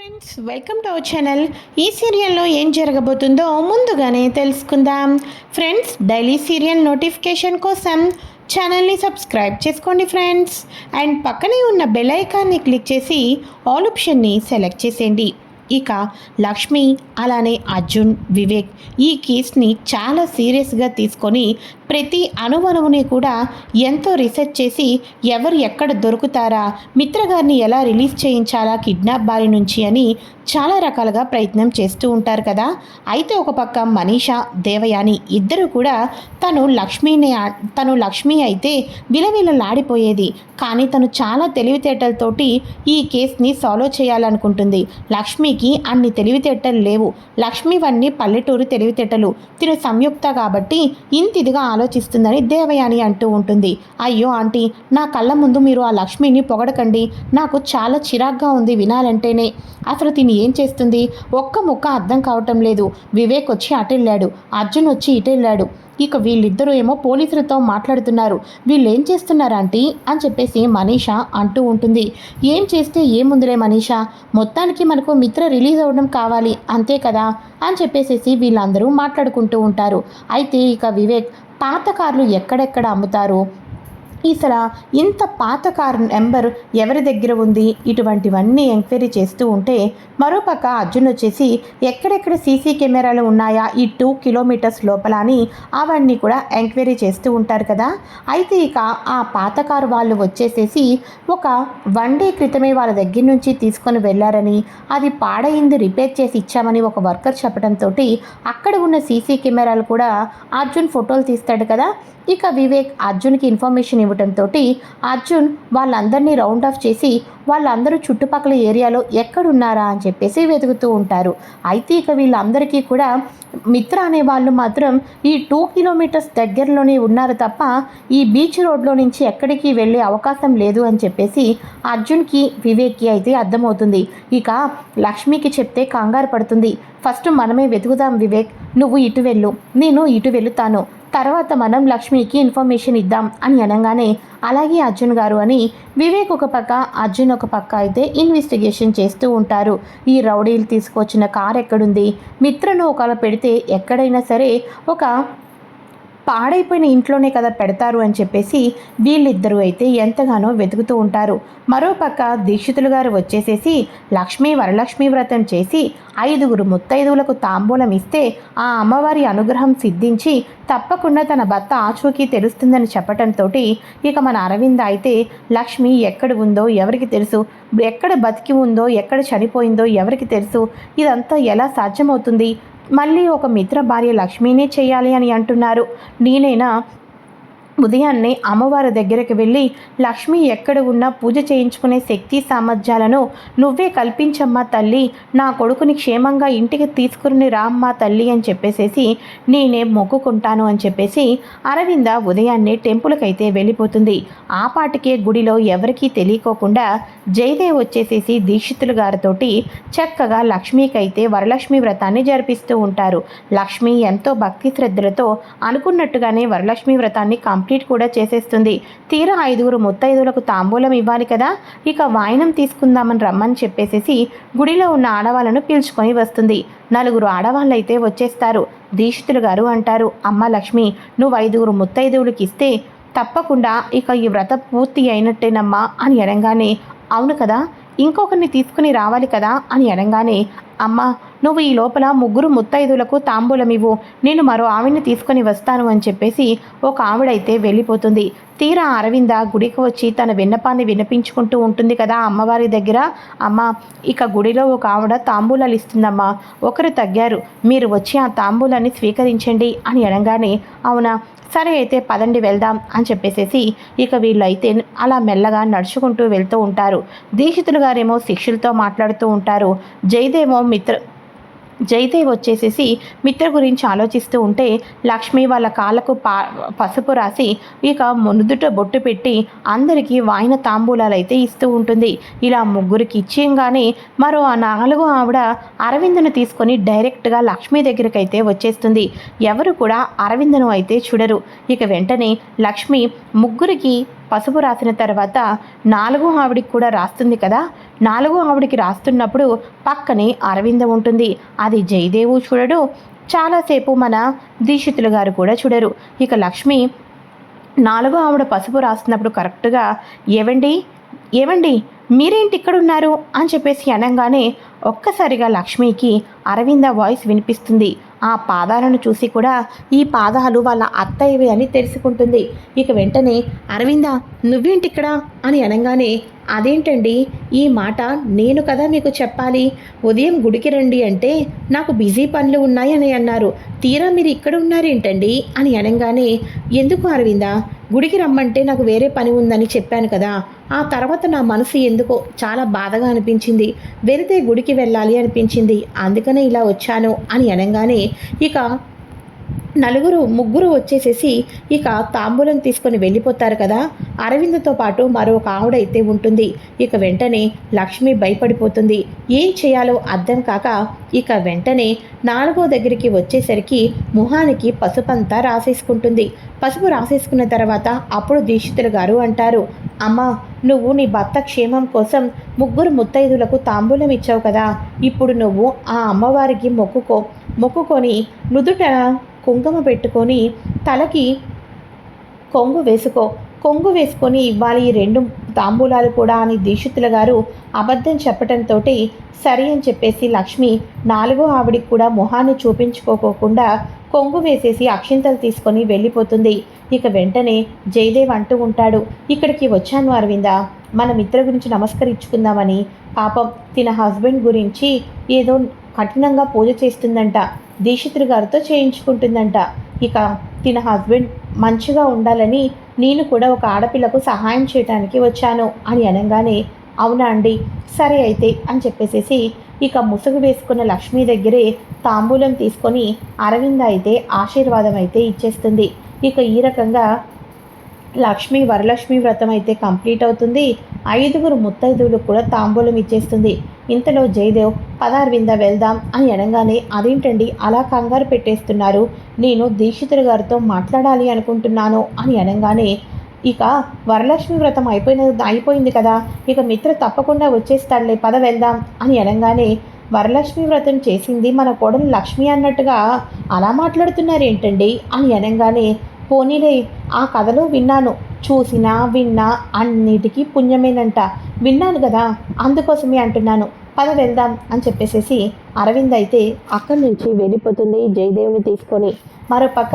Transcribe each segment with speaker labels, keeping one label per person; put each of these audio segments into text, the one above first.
Speaker 1: Friends welcome to our channel ఈ సీరియల్లో ఏం జరగబోతుందో ముందుగానే తెలుసుకుందాం. ఫ్రెండ్స్ డైలీ సీరియల్ నోటిఫికేషన్ కోసం ఛానల్ని సబ్స్క్రైబ్ చేసుకోండి ఫ్రెండ్స్ అండ్ పక్కనే ఉన్న బెల్ ఐకాన్ని క్లిక్ చేసి ఆల్ ఆప్షన్ని సెలెక్ట్ చేసేయండి. ఇక లక్ష్మి అలానే అర్జున్ వివేక్ ఈ కేసుని చాలా సీరియస్గా తీసుకొని ప్రతి అణువణువుని కూడా ఎంతో రీసెర్చ్ చేసి ఎవరు ఎక్కడ దొరుకుతారా మిత్రగారిని ఎలా రిలీజ్ చేయించాలా కిడ్నాప్ బారి నుంచి అని చాలా రకాలుగా ప్రయత్నం చేస్తూ ఉంటారు కదా. అయితే ఒక పక్క మనీషా దేవయాని ఇద్దరు కూడా తను లక్ష్మీని తను లక్ష్మి అయితే విలవిలలాడిపోయేది. కానీ తను చాలా తెలివితేటలతోటి ఈ కేసుని సాల్వ్ చేయాలనుకుంటుంది. లక్ష్మికి అన్ని తెలివితేటలు లేవు. లక్ష్మివన్నీ పల్లెటూరు తెలివితేటలు తిను సంయుక్త కాబట్టి ఇంతిదిగా ఆలోచిస్తుందని దేవయాని అంటూ ఉంటుంది. అయ్యో ఆంటీ నా కళ్ళ ముందు మీరు ఆ లక్ష్మిని పొగడకండి. నాకు చాలా చిరాగ్గా ఉంది వినాలంటేనే. అసలు తిని ఏం చేస్తుంది? ఒక్క ముక్క అర్థం కావటం లేదు. వివేక్ వచ్చి అటు అర్జున్ వచ్చి ఇటు వెళ్ళాడు. ఇక వీళ్ళిద్దరూ ఏమో పోలీసులతో మాట్లాడుతున్నారు. వీళ్ళు ఏం చేస్తున్నారు ఆంటీ? అని చెప్పేసి మనీషా అంటూ ఉంటుంది. ఏం చేస్తే ఏముందిలే మనీషా? మొత్తానికి మనకు మిత్ర రిలీజ్ అవ్వడం కావాలి అంతే కదా? అని చెప్పేసేసి వీళ్ళందరూ మాట్లాడుకుంటూ ఉంటారు. అయితే ఇక వివేక్ పాత కార్లు ఎక్కడెక్కడ అమ్ముతారు? అసలు ఇంత పాత కారు నెంబర్ ఎవరి దగ్గర ఉంది? ఇటువంటివన్నీ ఎంక్వైరీ చేస్తూ ఉంటే మరోపక్క అర్జున్ వచ్చేసి ఎక్కడెక్కడ సీసీ కెమెరాలు ఉన్నాయా? ఈ టూ కిలోమీటర్స్ లోపల అని అవన్నీ కూడా ఎంక్వైరీ చేస్తూ ఉంటారు కదా? అయితే ఇక ఆ పాత కారు వాళ్ళు వచ్చేసేసి ఒక వన్ డే క్రితమే వాళ్ళ దగ్గర నుంచి తీసుకొని వెళ్ళారని అది పాడైంది రిపేర్ చేసి ఇచ్చామని ఒక వర్కర్ చెప్పడంతో అక్కడ ఉన్న సీసీ కెమెరాలు కూడా అర్జున్ ఫోటోలు తీస్తాడు కదా? ఇక వివేక్ అర్జున్కి ఇన్ఫర్మేషన్ ఇవ్వడంతో అర్జున్ వాళ్ళందరినీ రౌండ్ ఆఫ్ చేసి వాళ్ళందరూ చుట్టుపక్కల ఏరియాలో ఎక్కడున్నారా అని చెప్పేసి వెతుకుతూ ఉంటారు. అయితే ఇక వీళ్ళందరికీ కూడా మిత్ర అనే వాళ్ళు మాత్రం ఈ టూ కిలోమీటర్స్ దగ్గరలోనే ఉన్నారు తప్ప ఈ బీచ్ రోడ్లో నుంచి ఎక్కడికి వెళ్ళే అవకాశం లేదు అని చెప్పేసి అర్జున్కి వివేక్కి అయితే అర్థమవుతుంది. ఇక లక్ష్మికి చెప్తే కంగారు పడుతుంది. ఫస్ట్ మనమే వెతుకుదాం వివేక్ నువ్వు ఇటు వెళ్ళు నేను ఇటు వెళుతాను. తర్వాత మనం లక్ష్మికి ఇన్ఫర్మేషన్ ఇద్దాం అని అనగానే అలాగే అర్జున్ గారు అని వివేక్ ఒక పక్క అర్జున్ ఒక పక్క అయితే ఇన్వెస్టిగేషన్ చేస్తూ ఉంటారు. ఈ రౌడీలు తీసుకొచ్చిన కార్ ఎక్కడుంది? మిత్రను ఒకవేళ పెడితే ఎక్కడైనా సరే ఒక పాడైపోయిన ఇంట్లోనే కదా పెడతారు అని చెప్పేసి వీళ్ళిద్దరూ అయితే ఎంతగానో వెతుకుతూ ఉంటారు. మరోపక్క దీక్షితులు గారు వచ్చేసేసి లక్ష్మీ వరలక్ష్మి వ్రతం చేసి ఐదుగురు ముత్తైదువులకు తాంబూలం ఇస్తే ఆ అమ్మవారి అనుగ్రహం సిద్ధించి తప్పకుండా తన భర్త ఆచూకీ తెలుస్తుందని చెప్పటంతో ఇక మన అరవింద అయితే లక్ష్మి ఎక్కడ ఉందో ఎవరికి తెలుసు? ఎక్కడ బతికి ఉందో ఎక్కడ చనిపోయిందో ఎవరికి తెలుసు? ఇదంతా ఎలా సాధ్యమవుతుంది? మళ్ళీ ఒక మిత్ర భార్య లక్ష్మీనే చేయాలి అని అంటున్నారు. నేనైనా ఉదయాన్నే అమ్మవారి దగ్గరికి వెళ్ళి లక్ష్మి ఎక్కడ ఉన్నా పూజ చేయించుకునే శక్తి సామర్థ్యాలను నువ్వే కల్పించమ్మా తల్లి. నా కొడుకుని క్షేమంగా ఇంటికి తీసుకుని రామ్మా తల్లి అని చెప్పేసేసి నేనే మొక్కుకుంటాను అని చెప్పేసి అరవింద ఉదయాన్నే టెంపుల్కైతే వెళ్ళిపోతుంది. ఆ పాటికే గుడిలో ఎవరికీ తెలియకోకుండా జయదేవ్ వచ్చేసేసి దీక్షితులు గారితోటి చక్కగా లక్ష్మికైతే వరలక్ష్మి వ్రతాన్ని జరిపిస్తూ ఉంటారు. లక్ష్మి ఎంతో భక్తి శ్రద్ధలతో అనుకున్నట్టుగానే వరలక్ష్మి వ్రతాన్ని కంప్లీట్ కూడా చేసేస్తుంది. తీరా ఐదుగురు ముత్తైదువులకు తాంబూలం ఇవ్వాలి కదా. ఇక వాయినం తీసుకుందామని రమ్మని చెప్పేసేసి గుడిలో ఉన్న ఆడవాళ్ళను పీల్చుకొని వస్తుంది. నలుగురు ఆడవాళ్ళు అయితే వచ్చేస్తారు. దీక్షితులు గారు అంటారు అమ్మ లక్ష్మి నువ్వు ఐదుగురు ముత్తైదువులకి ఇస్తే తప్పకుండా ఇక ఈ వ్రత పూర్తి అయినట్టేనమ్మా అని అనగానే అవును కదా ఇంకొకరిని తీసుకుని రావాలి కదా అని అనగానే అమ్మ నువ్వు ఈ లోపల ముగ్గురు ముత్తైదులకు తాంబూలం ఇవ్వు నేను మరో ఆవిడ్ని తీసుకొని వస్తాను అని చెప్పేసి ఒక ఆవిడైతే వెళ్ళిపోతుంది. తీరా అరవింద గుడికి వచ్చి తన విన్నపాన్ని వినిపించుకుంటూ ఉంటుంది కదా అమ్మవారి దగ్గర. అమ్మ ఇక గుడిలో ఒక ఆవిడ తాంబూలాలు ఇస్తుందమ్మా. ఒకరు తగ్గారు. మీరు వచ్చి ఆ తాంబూలాన్ని స్వీకరించండి అని అనగానే అవునా? సరే అయితే పదండి వెళ్దాం అని చెప్పేసేసి ఇక వీళ్ళు అయితే అలా మెల్లగా నడుచుకుంటూ వెళ్తూ ఉంటారు. దీక్షితులు గారేమో శిష్యులతో మాట్లాడుతూ ఉంటారు. జయదేమో మిత్ర జయదేవ్ వచ్చేసేసి మిత్ర గురించి ఆలోచిస్తూ ఉంటే లక్ష్మి వాళ్ళ కాళ్ళకు పా పసుపు రాసి ఇక మునుదుట బొట్టు పెట్టి అందరికీ వాయిన తాంబూలాలు అయితే ఇస్తూ ఉంటుంది. ఇలా ముగ్గురికి ఇచ్చేయంగానే మరో ఆ నాలుగో ఆవిడ అరవిందును తీసుకొని డైరెక్ట్గా లక్ష్మి దగ్గరికి అయితే వచ్చేస్తుంది. ఎవరు కూడా అరవిందను అయితే చూడరు. ఇక వెంటనే లక్ష్మి ముగ్గురికి పసుపు రాసిన తర్వాత నాలుగు ఆవిడికి కూడా రాస్తుంది కదా. నాలుగు ఆవిడికి రాస్తున్నప్పుడు పక్కనే అరవింద ఉంటుంది. అది జయదేవు చూడడు. చాలాసేపు మన దీక్షితులు గారు కూడా చూడరు. ఇక లక్ష్మి నాలుగో ఆవిడ పసుపు రాస్తున్నప్పుడు కరెక్ట్గా ఏవండి? ఏవండి? మీరేంటి ఇక్కడ ఉన్నారు అని చెప్పేసి అనగానే ఒక్కసారిగా లక్ష్మికి అరవింద వాయిస్ వినిపిస్తుంది. ఆ పాదాలను చూసి కూడా ఈ పాదాలు వాళ్ళ అత్తయ్యవి అని తెలుసుకుంటుంది. ఇక వెంటనే అరవింద నువ్వేంటి ఇక్కడ అని అనగానే అదేంటండి ఈ మాట నేను కదా మీకు చెప్పాలి. ఉదయం గుడికి రండి అంటే నాకు బిజీ పనులు ఉన్నాయని అన్నారు. తీరా మీరు ఇక్కడ ఉన్నారేంటండి? అని అనగానే ఎందుకు అరవిందా? గుడికి రమ్మంటే నాకు వేరే పని ఉందని చెప్పాను కదా. ఆ తర్వాత నా మనసు ఎందుకో చాలా బాధగా అనిపించింది. వెళితే గుడికి వెళ్ళాలి అనిపించింది. అందుకనే ఇలా వచ్చాను అని అనగానే ఇక నలుగురు ముగ్గురు వచ్చేసేసి ఇక తాంబూలం తీసుకొని వెళ్ళిపోతారు కదా. అరవింద్తో పాటు మరో ఒక ఆవిడ అయితే ఉంటుంది. ఇక వెంటనే లక్ష్మి భయపడిపోతుంది. ఏం చేయాలో అర్థం కాక ఇక వెంటనే నాలుగో దగ్గరికి వచ్చేసరికి ముఖానికి పసుపంతా రాసేసుకుంటుంది. పసుపు రాసేసుకున్న తర్వాత అప్పుడు దీక్షితులు గారు అంటారు అమ్మా నువ్వు నీ భర్త క్షేమం కోసం ముగ్గురు ముత్తైదులకు తాంబూలం ఇచ్చావు కదా. ఇప్పుడు నువ్వు ఆ అమ్మవారికి మొక్కుకో. మొక్కుకొని నుదుట కుంకుమ పెట్టుకొని తలకి కొంగు వేసుకో. కొంగు వేసుకొని ఇవ్వాలి. ఈ రెండు తాంబూలాలు కూడా అని దీక్షితుల గారు అబద్ధం చెప్పటంతో సరే అని చెప్పేసి లక్ష్మి నాలుగో ఆవిడికి కూడా మొహాన్ని చూపించుకోకోకుండా కొంగు వేసేసి అక్షింతలు తీసుకొని వెళ్ళిపోతుంది. ఇక వెంటనే జయదేవ్ అంటూ ఉంటాడు ఇక్కడికి వచ్చాను అరవింద. మన మిత్ర గురించి నమస్కరించుకుందామని. పాపం తిన హస్బెండ్ గురించి ఏదో కఠినంగా పూజ చేస్తుందంట. దీక్షితులు గారితో చేయించుకుంటుందంట. ఇక తిన హస్బెండ్ మంచిగా ఉండాలని నేను కూడా ఒక ఆడపిల్లకు సహాయం చేయడానికి వచ్చాను అని అనగానే అవునా అండి? సరే అయితే అని చెప్పేసేసి ఇక ముసుగు వేసుకున్న లక్ష్మి దగ్గరే తాంబూలం తీసుకొని అరవింద అయితే ఆశీర్వాదం అయితే ఇచ్చేస్తుంది. ఇక ఈ రకంగా లక్ష్మి వరలక్ష్మి వ్రతం అయితే కంప్లీట్ అవుతుంది. ఐదుగురు ముత్తైదువులు కూడా తాంబూలం ఇచ్చేస్తుంది. ఇంతలో జయదేవ్ పదార్వింద వెళ్దాం అని అనగానే అదేంటండి అలా కంగారు పెట్టేస్తున్నారు. నేను దీక్షితులు గారితో మాట్లాడాలి అనుకుంటున్నాను అని అనగానే ఇక వరలక్ష్మి వ్రతం అయిపోయిన అయిపోయింది కదా ఇక మిత్ర తప్పకుండా వచ్చేస్తాడులే పద వెళ్దాం అని అనగానే వరలక్ష్మి వ్రతం చేసింది మన కోడలు లక్ష్మి అన్నట్టుగా అలా మాట్లాడుతున్నారేంటండి అని అనగానే పోనీలే ఆ కథలో విన్నాను. చూసినా విన్నా అన్నిటికీ పుణ్యమేనంట. విన్నాను కదా అందుకోసమే అంటున్నాను. పద వెళ్దాం అని చెప్పేసేసి అరవింద్ అయితే అక్కడి నుంచి వెళ్ళిపోతుంది జయదేవుని తీసుకొని. మరోపక్క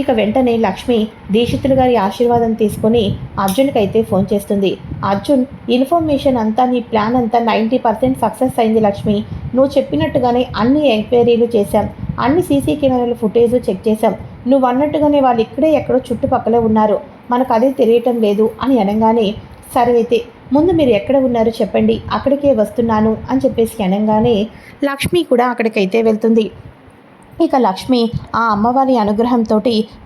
Speaker 1: ఇక వెంటనే లక్ష్మి దీక్షితులు గారి ఆశీర్వాదం తీసుకొని అర్జున్కి అయితే ఫోన్ చేస్తుంది. అర్జున్ ఇన్ఫర్మేషన్ అంతా నీ ప్లాన్ అంతా నైంటీ పర్సెంట్ సక్సెస్ అయింది లక్ష్మి. నువ్వు చెప్పినట్టుగానే అన్ని ఎంక్వైరీలు చేశాం. అన్ని సీసీ కెమెరాల ఫుటేజ్ చెక్ చేశాం. నువ్వు అన్నట్టుగానే వాళ్ళు ఇక్కడే ఎక్కడో చుట్టుపక్కలే ఉన్నారు. మనకు అదే తెలియటం లేదు అని అనగానే సరే అయితే ముందు మీరు ఎక్కడ ఉన్నారో చెప్పండి. అక్కడికే వస్తున్నాను అని చెప్పేసి అనగానే లక్ష్మి కూడా అక్కడికైతే వెళ్తుంది. ఇక లక్ష్మి ఆ అమ్మవారి అనుగ్రహంతో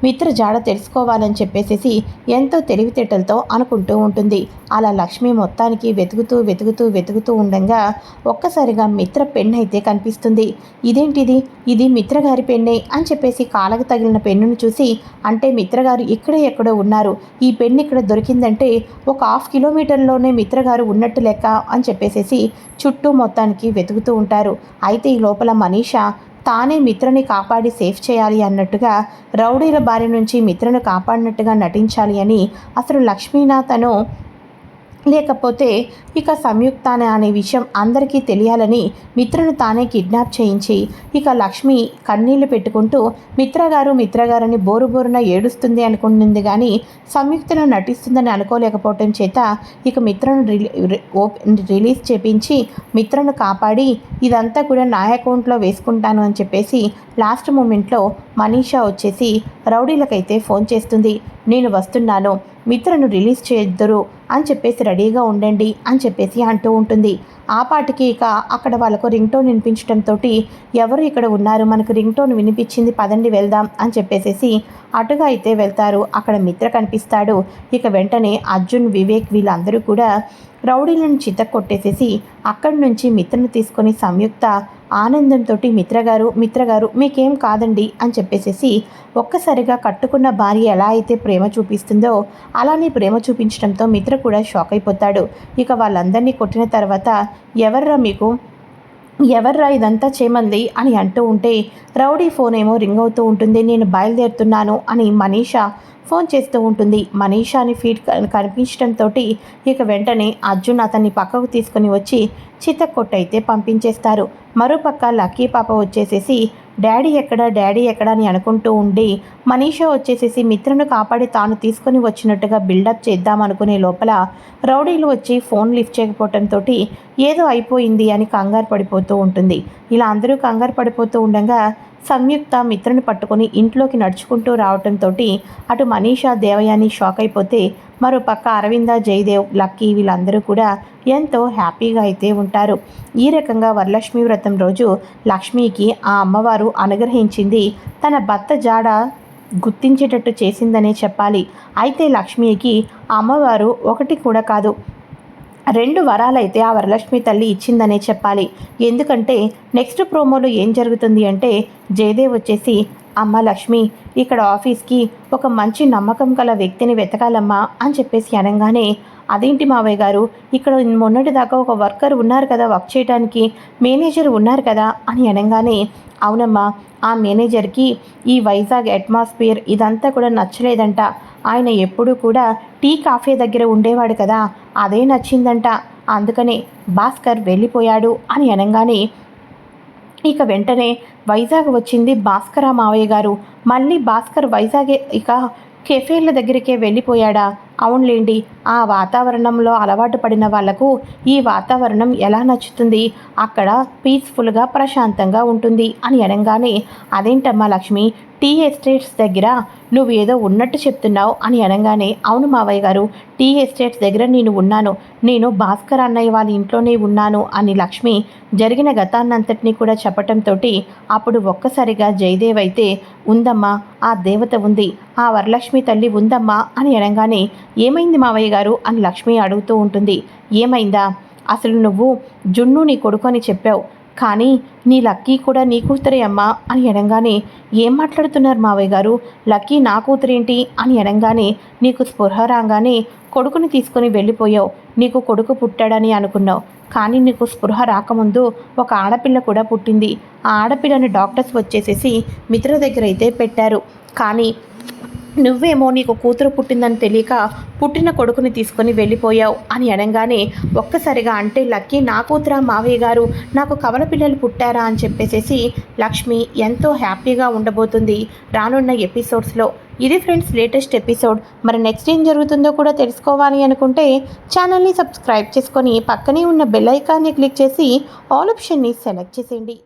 Speaker 1: మిత్ర జాడ తెలుసుకోవాలని చెప్పేసి ఎంతో తెలివితేటలతో అనుకుంటూ ఉంటుంది. అలా లక్ష్మి మొత్తానికి వెతుకుతూ వెతుకుతూ వెతుకుతూ ఉండగా ఒక్కసారిగా మిత్ర పెన్ అయితే కనిపిస్తుంది. ఇదేంటిది? ఇది మిత్రగారి పెన్నే అని చెప్పేసి కాలకు తగిలిన పెన్నును చూసి అంటే మిత్రగారు ఇక్కడే ఎక్కడో ఉన్నారు. ఈ పెన్ను ఇక్కడ దొరికిందంటే ఒక హాఫ్ కిలోమీటర్లోనే మిత్రగారు ఉన్నట్టు లెక్క అని చెప్పేసి చుట్టూ మొత్తానికి వెతుకుతూ ఉంటారు. అయితే ఈ లోపల మనీషా తానే మిత్రని కాపాడి సేఫ్ చేయాలి అన్నట్టుగా రౌడీల బారి నుంచి మిత్రను కాపాడినట్టుగా నటించాలి అని అసలు లక్ష్మీనాథను లేకపోతే ఇక సంయుక్తానే అనే విషయం అందరికీ తెలియాలని మిత్రను తానే కిడ్నాప్ చేయించి ఇక లక్ష్మి కన్నీళ్ళు పెట్టుకుంటూ మిత్రగారు మిత్రగారని బోరు బోరున ఏడుస్తుంది అనుకుంటుంది కానీ సంయుక్తను నటిస్తుందని అనుకోలేకపోవటం చేత ఇక మిత్రను రిలీజ్ చేపించి మిత్రను కాపాడి ఇదంతా కూడా నా అకౌంట్లో వేసుకుంటాను అని చెప్పేసి లాస్ట్ మూమెంట్లో మనీషా వచ్చేసి రౌడీలకైతే ఫోన్ చేస్తుంది. నేను వస్తున్నాను. మిత్రను రిలీజ్ చేద్దరు అని చెప్పేసి రెడీగా ఉండండి అని చెప్పేసి అంటూ ఉంటుంది. ఆ పాటికి ఇక అక్కడ వాళ్ళకు రింగ్ టోన్ వినిపించడంతో ఎవరు ఇక్కడ ఉన్నారు? మనకు రింగ్ టోన్ వినిపించింది పదండి వెళ్దాం అని చెప్పేసేసి అటుగా అయితే వెళ్తారు. అక్కడ మిత్ర కనిపిస్తాడు. ఇక వెంటనే అర్జున్ వివేక్ వీళ్ళందరూ కూడా రౌడీలను చిత్త కొట్టేసేసి అక్కడి నుంచి మిత్రను తీసుకొని సంయుక్త ఆనందంతో మిత్రగారు మిత్రగారు మీకేం కాదండి అని చెప్పేసేసి ఒక్కసారిగా కట్టుకున్న భార్య ఎలా అయితే ప్రేమ చూపిస్తుందో అలానే ప్రేమ చూపించడంతో మిత్ర కూడా షాక్ అయిపోతాడు. ఇక వాళ్ళందరినీ కొట్టిన తర్వాత ఎవర్రా మీకు? ఎవర్రా ఇదంతా చేమంది అని అంటూ ఉంటే రౌడీ ఫోన్ ఏమో రింగ్ అవుతూ ఉంటుంది నేను బయలుదేరుతున్నాను అని మనీషా ఫోన్ చేస్తూ ఉంటుంది. మనీషాని ఫీడ్ కనిపించడంతో ఇక వెంటనే అర్జున్ అతన్ని పక్కకు తీసుకుని వచ్చి చిత్తకొట్టయితే పంపించేస్తారు. మరోపక్క లక్కీ పాప వచ్చేసేసి డాడీ ఎక్కడ? డాడీ ఎక్కడ? అని అనుకుంటూ ఉండి మనీషా వచ్చేసేసి మిత్రను కాపాడి తాను తీసుకొని వచ్చినట్టుగా బిల్డప్ చేద్దాం అనుకునే లోపల రౌడీలు వచ్చి ఫోన్ లిఫ్ట్ చేయకపోవడంతో ఏదో అయిపోయింది అని కంగారు పడిపోతూ ఉంటుంది. ఇలా అందరూ కంగారు పడిపోతూ ఉండగా సంయుక్త మిత్రను పట్టుకొని ఇంట్లోకి నడుచుకుంటూ రావడంతో అటు మనీషా దేవయాని షాక్ అయిపోతే మరో పక్క అరవింద జయదేవ్ లక్కీ వీళ్ళందరూ కూడా ఎంతో హ్యాపీగా అయితే ఉంటారు. ఈ రకంగా వరలక్ష్మి వ్రతం రోజు లక్ష్మికి ఆ అమ్మవారు అనుగ్రహించింది. తన భర్త జాడ గుర్తించేటట్టు చేసిందనే చెప్పాలి. అయితే లక్ష్మికి అమ్మవారు ఒకటి కూడా కాదు రెండు వరాలైతే ఆ వరలక్ష్మి తల్లి ఇచ్చిందనే చెప్పాలి. ఎందుకంటే నెక్స్ట్ ప్రోమోలో ఏం జరుగుతుంది అంటే జయదేవ్ వచ్చేసి అమ్మ లక్ష్మి ఇక్కడ ఆఫీస్కి ఒక మంచి నమ్మకం గల వ్యక్తిని వెతకాలమ్మా అని చెప్పేసి అనగానే అదేంటి మావయ్య గారు ఇక్కడ మొన్నటి దాకా ఒక వర్కర్ ఉన్నారు కదా వర్క్ చేయడానికి మేనేజర్ ఉన్నారు కదా అని అనగానే అవునమ్మా ఆ మేనేజర్కి ఈ వైజాగ్ అట్మాస్ఫియర్ ఇదంతా కూడా నచ్చలేదంట. ఆయన ఎప్పుడూ కూడా టీ కాఫీ దగ్గర ఉండేవాడు కదా అదే నచ్చిందంట. అందుకనే భాస్కర్ వెళ్ళిపోయాడు అని అనగానే ఇక వెంటనే వైజాగ్ వచ్చింది భాస్కర మావయ్య గారు. మళ్ళీ భాస్కర్ వైజాగే ఇక కెఫేల దగ్గరికే వెళ్ళిపోయాడా? అవునులేండి ఆ వాతావరణంలో అలవాటు పడిన వాళ్ళకు ఈ వాతావరణం ఎలా నచ్చుతుంది? అక్కడ పీస్ఫుల్గా ప్రశాంతంగా ఉంటుంది అని అనగానే అదేంటమ్మా లక్ష్మి టీ ఎస్టేట్స్ దగ్గర నువ్వు ఏదో ఉన్నట్టు చెప్తున్నావు అని అనగానే అవును మావయ్య గారు టీ ఎస్టేట్స్ దగ్గర నేను ఉన్నాను. నేను భాస్కర్ అన్నయ్య వాళ్ళ ఇంట్లోనే ఉన్నాను అని లక్ష్మి జరిగిన గతాన్నంతటినీ కూడా చెప్పటంతో అప్పుడు ఒక్కసారిగా జయదేవ్ అయితే ఉందమ్మా ఆ దేవత ఉంది ఆ వరలక్ష్మి తల్లి ఉందమ్మా అని అనగానే ఏమైంది మావయ్య గారు అని లక్ష్మి అడుగుతూ ఉంటుంది. ఏమైందా? అసలు నువ్వు జున్ను నీ కొడుకు అని చెప్పావు. కానీ నీ లక్కీ కూడా నీ కూతురే అమ్మా అని అనగానే ఏం మాట్లాడుతున్నారు మావయ్య గారు? లక్కీ నా కూతురేంటి? అని అనగానే నీకు స్పృహ రాగానే కొడుకుని తీసుకొని వెళ్ళిపోయావు. నీకు కొడుకు పుట్టాడని అనుకున్నావు. కానీ నీకు స్పృహ రాకముందు ఒక ఆడపిల్ల కూడా పుట్టింది. ఆ ఆడపిల్లని డాక్టర్స్ వచ్చేసేసి మిత్ర దగ్గర అయితే పెట్టారు. కానీ నువ్వేమో నీకు కూతురు పుట్టిందని తెలియక పుట్టిన కొడుకుని తీసుకొని వెళ్ళిపోయావు అని అనగానే ఒక్కసారిగా అంటే లక్కీ నా కూతురా మావయ్య గారు నాకు కవల పిల్లలు పుట్టారా? అని చెప్పేసేసి లక్ష్మి ఎంతో హ్యాపీగా ఉండబోతుంది రానున్న ఎపిసోడ్స్లో. ఇది ఫ్రెండ్స్ లేటెస్ట్ ఎపిసోడ్. మరి నెక్స్ట్ ఏం జరుగుతుందో కూడా తెలుసుకోవాలి అనుకుంటే ఛానల్ని సబ్స్క్రైబ్ చేసుకొని పక్కనే ఉన్న బెల్ ఐకాన్ని క్లిక్ చేసి ఆల్ ఆప్షన్ని సెలెక్ట్ చేసేయండి.